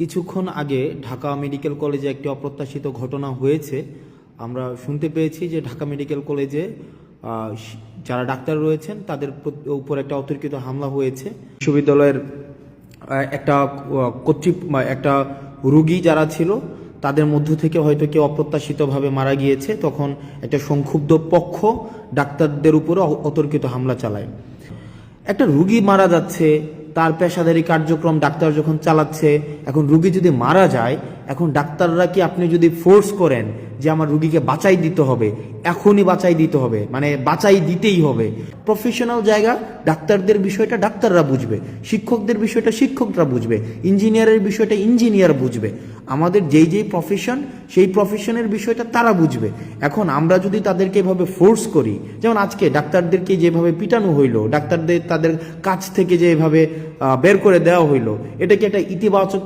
কিছুক্ষণ আগে ঢাকা মেডিকেল কলেজে একটি অপ্রত্যাশিত ঘটনা হয়েছে। আমরা শুনতে পেয়েছি যে ঢাকা মেডিকেল কলেজে যারা ডাক্তার রয়েছেন, তাদের উপর একটা অতর্কিত হামলা হয়েছে। বিশ্ববিদ্যালয়ের একটা কর্তৃপ একটা রুগী যারা ছিল, তাদের মধ্য থেকে হয়তো কেউ অপ্রত্যাশিতভাবে মারা গিয়েছে। তখন একটা সংক্ষুব্ধ পক্ষ ডাক্তারদের উপরে অতর্কিত হামলা চালায়। একটা রুগী মারা যাচ্ছে তার পেশাদারি কার্যক্রম ডাক্তার যখন চালাচ্ছে এখন রুগী যদি মারা যায় এখন ডাক্তাররা কি আপনি যদি ফোর্স করেন যে আমার রুগীকে বাঁচাই দিতে হবে, এখনই বাঁচাই দিতে হবে মানে বাঁচাই দিতেই হবে? প্রফেশনাল জায়গা, ডাক্তারদের বিষয়টা ডাক্তাররা বুঝবে, শিক্ষকদের বিষয়টা শিক্ষকরা বুঝবে, ইঞ্জিনিয়ারের বিষয়টা ইঞ্জিনিয়ার বুঝবে। আমাদের যেই যেই প্রফেশন সেই প্রফেশনের বিষয়টা তারা বুঝবে। এখন আমরা যদি তাদেরকে এভাবে ফোর্স করি, যেমন আজকে ডাক্তারদেরকে যেভাবে পিটানো হইল, ডাক্তারদের তাদের কাছ থেকে যেভাবে বের করে দেওয়া হইল, এটা কি একটা ইতিবাচক